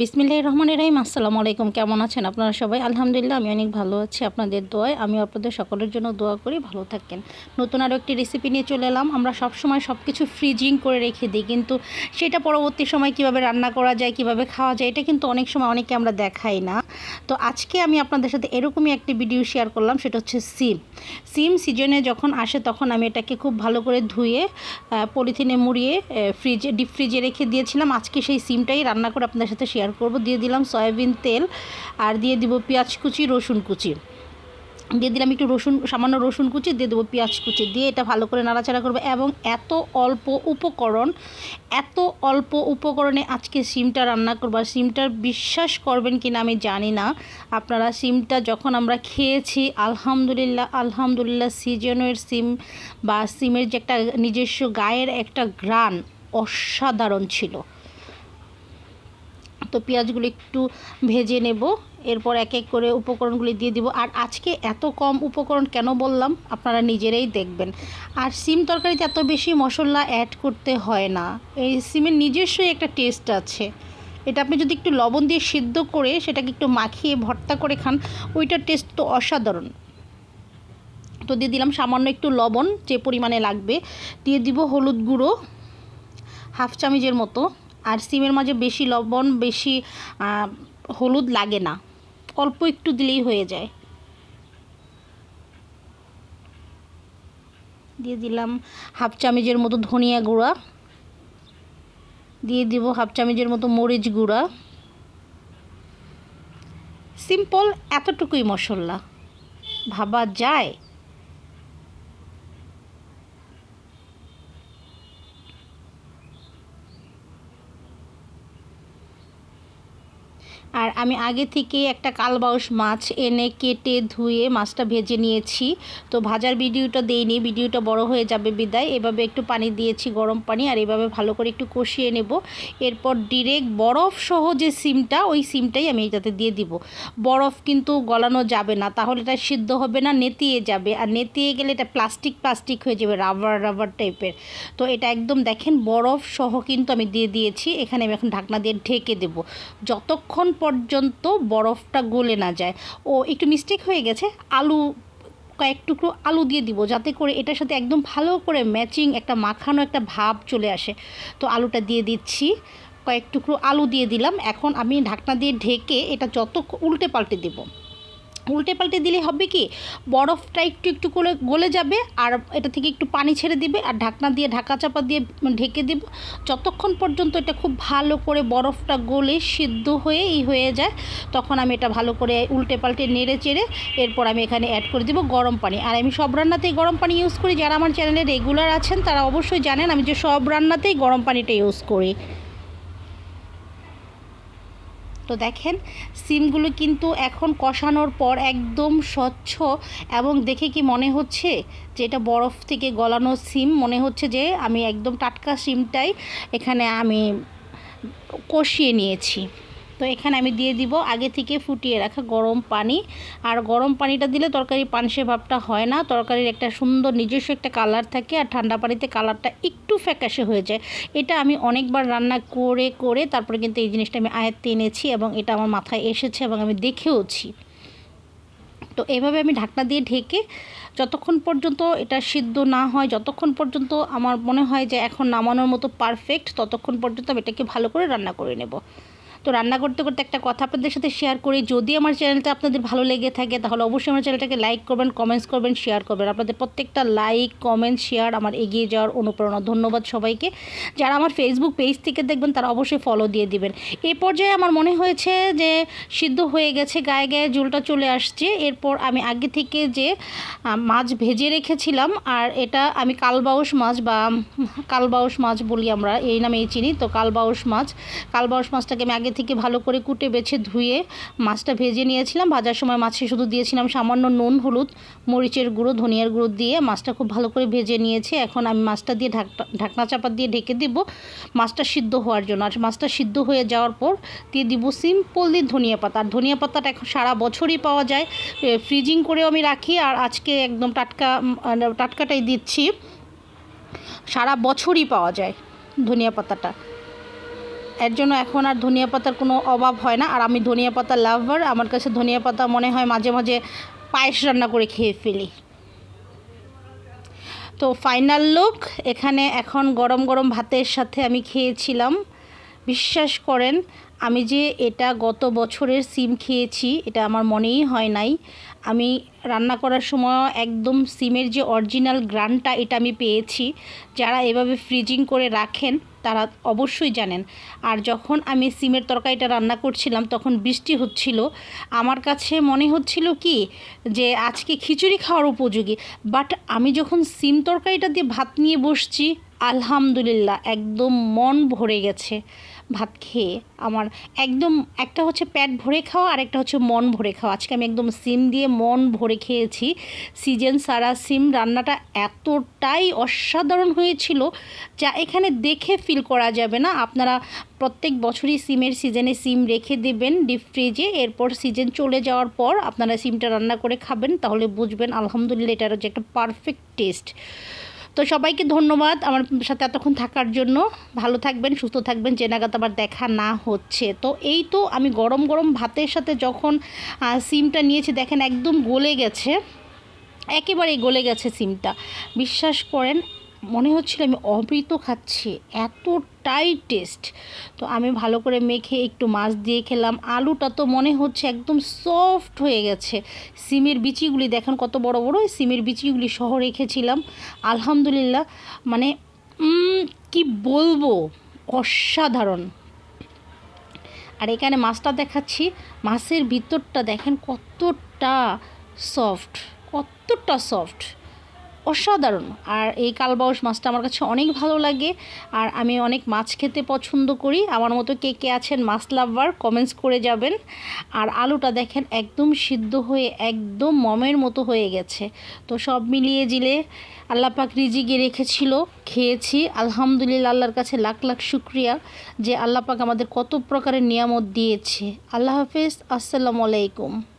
বিসমিল্লাহ রহমানের রাহিম, আসসালামু আলাইকুম। কেমন আছেন আপনারা সবাই? আলহামদুলিল্লাহ, আমি অনেক ভালো আছি। আপনাদের দোয়ায় আমি আপনাদের সকলের জন্য দোয়া করি। ভালো থাকেন। নতুন আরও একটি রেসিপি নিয়ে চলে এলাম। আমরা সব সময় সব কিছু ফ্রিজিং করে রেখে দিই। কিন্তু সেটা পরবর্তী সময় কীভাবে রান্না করা যায়, কীভাবে খাওয়া যায়, এটা কিন্তু অনেক সময় অনেকে আমরা দেখাই না। তো আজকে আমি আপনাদের সাথে এরকমই একটি ভিডিও শেয়ার করলাম। সেটা হচ্ছে সিম। সিম সিজনে যখন আসে, তখন আমি এটাকে খুব ভালো করে ধুয়ে পলিথিনে মুড়িয়ে ফ্রিজে ডিপ ফ্রিজে রেখে দিয়েছিলাম। আজকে সেই সিমটাই রান্না করে আপনাদের সাথে শেয়ার করব। দিয়ে দিলাম সয়াবিন তেল আর দিয়ে দিব পেঁয়াজ কুচি, রসুন কুচি। দিয়ে দিলাম একটু রসুন, সামান্য রসুন কুচি, দিয়ে দেবো পেঁয়াজ কুচি। দিয়ে এটা ভালো করে নাড়াচাড়া করব এবং এত অল্প উপকরণ, এত অল্প উপকরণে আজকে সিমটা রান্না করব। আর সিমটার বিশ্বাস করবেন কি না আমি জানি না। আপনারা সিমটা যখন আমরা খেয়েছি, আলহামদুলিল্লাহ আলহামদুলিল্লাহ সিজনের সিম বা সিমের যে একটা নিজস্ব গায়ের একটা গ্রান অসাধারণ ছিল। তো পেঁয়াজগুলো একটু ভেজে নেব। এরপর এক এক করে উপকরণগুলি দিয়ে দিব। আর আজকে এত কম উপকরণ কেন বললাম? আপনারা নিজেরাই দেখবেন। আর সিম তরকারিতে এত বেশি মশলা অ্যাড করতে হয় না। এই সিমের নিজস্বই একটা টেস্ট আছে। এটা আপনি যদি একটু লবণ দিয়ে সিদ্ধ করে সেটাকে একটু মাখিয়ে ভর্তা করে খান, ওইটার টেস্ট তো অসাধারণ। তো দিয়ে দিলাম সামান্য একটু লবণ, যে পরিমাণে লাগবে। দিয়ে দিব হলুদ গুঁড়ো, হাফ চামিচের মতো। আর সিমের মাঝে বেশি লবণ, বেশি হলুদ লাগে না। অল্প একটু দিলেই হয়ে যায়। দিয়ে দিলাম হাফ চামচের মতো ধনিয়া গুঁড়া। দিয়ে দিব হাফ চামচের মতো মরিচ গুঁড়া। সিম্পল এতটুকুই মশলা। ভাবা যায়? আর আমি আগে থেকে একটা কালবাউস মাছ এনে কেটে ধুয়ে মাছটা ভেজে নিয়েছি। তো ভাজার ভিডিওটা দেইনি, ভিডিওটা বড় হয়ে যাবে বিদায়। এভাবে একটু পানি দিয়েছি, গরম পানি, আর এভাবে ভালো করে একটু কষিয়ে নেব। এরপর ডিরেক্ট বরফ সহ যে সিমটা, ওই সিমটাই আমি এটাতে দিয়ে দিব। বরফ কিন্তু গলানো যাবে না, তাহলে এটা সিদ্ধ হবে না, নেতিয়ে যাবে। আর নেতিয়ে গেলে এটা প্লাস্টিক প্লাস্টিক হয়ে যাবে রাবার রাবার টাইপের তো এটা একদম দেখেন, বরফ সহ কিন্তু আমি দিয়ে দিয়েছি। এখানে আমি এখন ঢাকনা দিয়ে ঢেকে দেব। যতক্ষণ পর্যন্ত বরফটা গলে না যায়। ও একটু মিস্টেক হয়ে গেছে। আলু, কয়েক টুকরো আলু দিয়ে দিব যাতে করে এটার সাথে একদম ভালো করে ম্যাচিং একটা মাখানো একটা ভাব চলে আসে। তো আলুটা দিয়ে দিচ্ছি। কয়েক টুকরো আলু দিয়ে দিলাম। এখন আমি ঢাকনা দিয়ে ঢেকে এটা যত উল্টে পাল্টে দেবো। উল্টে পাল্টে দিলে হবে কি? বরফটা একটু একটু করে গলে যাবে আর এটা থেকে একটু পানি ছেড়ে দিবে আর ঢাকনা দিয়ে, ঢাকা চাপা দিয়ে ঢেকে দেব। যতক্ষণ পর্যন্ত এটা খুব ভালো করে বরফটা গলে সিদ্ধ হয়ে ই হয়ে যায়, তখন আমি এটা ভালো করে উল্টে পাল্টে নেড়ে চেড়ে এরপর আমি এখানে অ্যাড করে দেবো গরম পানি। আর আমি সব রান্নাতেই গরম পানি ইউজ করি। যারা আমার চ্যানেলে রেগুলার আছেন, তারা অবশ্যই জানেন আমি যে সব রান্নাতেই গরম পানিটা ইউজ করি। তো দেখেন, সিমগুলো কিন্তু এখন কষানোর পর একদম স্বচ্ছ এবং দেখে কি মনে হচ্ছে যে এটা বরফ থেকে গলানো সিম? মনে হচ্ছে যে আমি একদম টাটকা সিমটাই এখানে আমি কষিয়ে নিয়েছি। তো এখানে আমি দিয়ে দিব আগে থেকে ফুটিয়ে রাখা গরম পানি। আর গরম পানিটা দিলে তরকারি পানসে ভাবটা হয় না। তরকারির একটা সুন্দর নিজস্ব একটা কালার থাকে আর ঠান্ডা পানিতে কালারটা একটু ফ্যাকাশে হয়ে যায়। এটা আমি অনেকবার রান্না করে করে তারপরে কিন্তু এই জিনিসটা আমি আয়ত্তে এনেছি এবং এটা আমার মাথায় এসেছে এবং আমি দেখেওছি। তো এভাবে আমি ঢাকনা দিয়ে ঢেকে যতক্ষণ পর্যন্ত এটা সিদ্ধ না হয়, যতক্ষণ পর্যন্ত আমার মনে হয় যে এখন নামানোর মতো পারফেক্ট ততক্ষণ পর্যন্ত আমি এটাকে ভালো করে রান্না করে নেব। তো রান্না করতে করতে একটা কথা আপনাদের সাথে শেয়ার করি। যদি আমার চ্যানেলটা আপনাদের ভালো লেগে থাকে, তাহলে অবশ্যই আমার চ্যানেলটাকে লাইক করবেন কমেন্টস করবেন শেয়ার করবেন। আপনাদের প্রত্যেকটা লাইক কমেন্ট শেয়ার আমার এগিয়ে যাওয়ার অনুপ্রেরণা। ধন্যবাদ সবাইকে। যারা আমার ফেসবুক পেজ থেকে দেখবেন, তারা অবশ্যই ফলো দিয়ে দিবেন। এই পর্যায়ে আমার মনে হয়েছে যে, সিদ্ধ হয়ে গেছে, গায়ে গায়ে জুলটা চলে আসছে। এরপর আমি আগে থেকে যে মাছ ভেজে রেখেছিলাম, আর এটা আমি কালবাউস মাছ বা কালবাউস মাছ বলি আমরা, এই নামেই চিনি। তো কালবাউস মাছ, কালবাউস মাছটাকে আমি আগে থেকে ভালো করে কুটে, বেছে, ধুয়ে মাছটা ভেজে নিয়েছিলাম। ভাজার সময় মাছে শুধু দিয়েছিলাম সামান্য নুন, হলুদ, মরিচের গুঁড়ো, ধনিয়ার গুঁড়ো দিয়ে মাছটা খুব ভালো করে ভেজে নিয়েছি। এখন আমি মাছটা দিয়ে ঢাকটা ঢাকনা চাপা দিয়ে ঢেকে দিব। মাছটা সিদ্ধ হওয়ার জন্য। আর মাছটা সিদ্ধ হয়ে যাওয়ার পর দিয়ে দিব সিম্পল ধনিয়া পাতা। আর ধনিয়া পাতাটা এখন সারা বছরই পাওয়া যায়। ফ্রিজিং করেও আমি রাখি। আর আজকে একদম টাটকা টাটকাটাই দিচ্ছি। সারা বছরই পাওয়া যায় ধনিয়া পাতাটা। এর জন্য এখন আর ধনিয়া পাতার কোনো অভাব হয় না। আর আমি ধনিয়া পাতা লাভার আমার কাছে ধনিয়া পাতা মনে হয় মাঝে মাঝে পায়েস রান্না করে খেয়ে ফেলি। তো ফাইনাল লুক এখানে এখন গরম গরম ভাতের সাথে আমি খেয়েছিলাম। বিশ্বাস করেন, আমি যে এটা গত বছরের সিম খেয়েছি, এটা আমার মনেই হয় নাই। আমি রান্না করার সময় একদম সিমের যে অরিজিনাল গ্রানটা এটা আমি পেয়েছি। যারা এভাবে ফ্রিজিং করে রাখেন, তারা অবশ্যই জানেন। আর যখন আমি সিমের তরকারিটা রান্না করছিলাম, তখন বৃষ্টি হচ্ছিল। আমার কাছে মনে হচ্ছিল কি, যে আজকে খিচুড়ি খাওয়ার উপযোগী। বাট আমি যখন সিম তরকারিটা দিয়ে ভাত নিয়ে বসছি আলহামদুলিল্লাহ, একদম মন ভরে গেছে ভাত খেয়ে। আমার একদম একটা হচ্ছে পেট ভরে খাওয়া, আর একটা হচ্ছে মন ভরে খাওয়া। আজকে আমি একদম সিম দিয়ে মন ভরে খেয়েছি। সিজন, সারা সিম, রান্নাটা এতটাই অসাধারণ হয়েছিল যা এখানে দেখে ফিল করা যাবে না। আপনারা প্রত্যেক বছরই সিমের সিজনে সিম রেখে দেবেন ডিপ ফ্রিজে এরপর সিজন চলে যাওয়ার পর আপনারা সিমটা রান্না করে খাবেন, তাহলে বুঝবেন আলহামদুলিল্লাহ এটার যে একটা পারফেক্ট টেস্ট তো সবাইকে ধন্যবাদ আমার সাথে এতক্ষণ থাকার জন্য। ভালো থাকবেন, সুস্থ থাকবেন, যে নাগাদ আবার দেখা না হচ্ছে। তো এই তো আমি গরম গরম ভাতের সাথে যখন সিমটা নিয়েছি, দেখেন একদম গলে গেছে। একেবারেই গলে গেছে সিমটা। বিশ্বাস করেন মনে হচ্ছিল আমি অমৃত খাচ্ছি, এতটাই টেস্ট তো আমি ভালো করে মেখে একটু মাছ দিয়ে খেলাম। আলুটা তো মনে হচ্ছে একদম সফট হয়ে গেছে। সিমের বিচিগুলি দেখেন কত বড় বড় সিমের বিচিগুলি সহ রেখেছিলাম। আলহামদুলিল্লাহ মানে কি বলব, অসাধারণ। আর এখানে মাছটা দেখাচ্ছি, মাছের ভিতরটা দেখেন কতটা সফট কতটা সফট অসাধারণ। আর এই কালবাউস মাছটা আমার কাছে অনেক ভালো লাগে। আর আমি অনেক মাছ খেতে পছন্দ করি। আমার মতো কে কে আছেন মাছ লাভার কমেন্টস করে যাবেন। আর আলুটা দেখেন একদম সিদ্ধ হয়ে, একদম মমের মতো হয়ে গেছে। তো সব মিলিয়ে জিলে আল্লাহ পাক রিজিকে রেখেছিল, খেয়েছি। আলহামদুলিল্লাহ আল্লাহর কাছে লাখ লাখ শুক্রিয়া যে আল্লাহ পাক আমাদের কত প্রকারের নিয়ামত দিয়েছে। আল্লাহ হাফেজ, আসসালামু আলাইকুম।